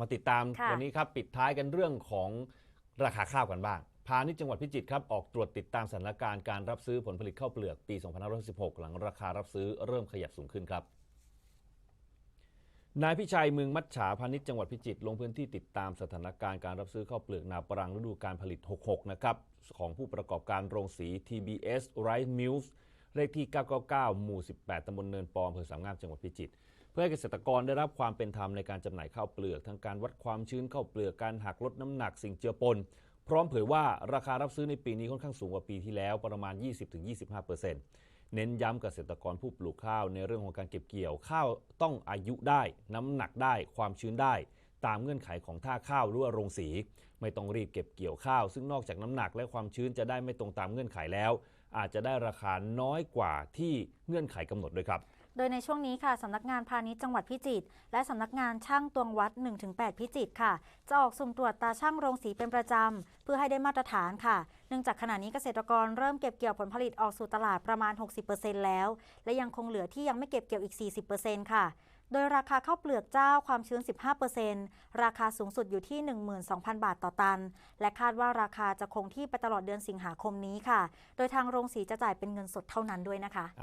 มาติดตามค่ะวันนี้ครับปิดท้ายกันเรื่องของราคาข้าวกันบ้าง พาณิชย์จังหวัดพิจิตรครับออกตรวจติดตามสถานการณ์การรับซื้อผลผลิตข้าวเปลือกปี 2516หลังราคารับซื้อเริ่มขยับสูงขึ้นครับ นายพิชัยเมืองมัจฉาพาณิชย์จังหวัดพิจิตรลงพื้นที่ติดตามสถานการณ์การรับซื้อข้าวเปลือกนาปรังฤดูการผลิต 66 นะครับของผู้ประกอบการโรงสี TBS Rice Mills เลขที่ 999 หมู่ 18 ตำบลเนินปอมอำเภอสามงามจังหวัดพิจิตรเพื่อให้เกษตรกรได้รับความเป็นธรรมในการจำหน่ายข้าวเปลือก ทั้งการวัดความชื้นข้าวเปลือกการหักลดน้ำหนักสิ่งเจือปน พร้อมเผยว่าราคารับซื้อในปีนี้ค่อนข้างสูงกว่าปีที่แล้วประมาณ 20-25%เน้นย้ำเกษตรกรผู้ปลูกข้าวในเรื่องของการเก็บเกี่ยวข้าวต้องอายุได้ น้ำหนักได้ ความชื้นได้ ตามเงื่อนไขของท่าข้าวหรือว่าโรงสี ไม่ต้องรีบเก็บเกี่ยวข้าว ซึ่งนอกจากน้ำหนักและความชื้นจะได้ไม่ตรงตามเงื่อนไขแล้ว อาจจะได้ราคาน้อยกว่าที่เงื่อนไขกำหนดด้วยครับ โดยในช่วงนี้ค่ะสำนักงานพาณิชย์จังหวัดพิจิตรและสำนักงานช่างตวงวัด 1-8 พิจิตรค่ะ จะออกสุ่มตรวจตาช่างโรงสีเป็นประจำ เพื่อให้ได้มาตรฐานค่ะ เนื่องจากขณะนี้เกษตรกรเริ่มเก็บเกี่ยวผลผลิตออกสู่ตลาดประมาณ 60%แล้ว และยังคงเหลือที่ยังไม่เก็บเกี่ยวอีก 40%ค่ะ โดยราคาข้าวเปลือกเจ้าความชื้น 15%ราคาสูงสุดอยู่ที่ 12,000 บาทต่อตัน และคาดว่าราคาจะคงที่ไปตลอดเดือนสิงหาคมนี้ค่ะ โดยทางโรงสีจะจ่ายเป็นเงินสดเท่านั้นด้วยนะคะ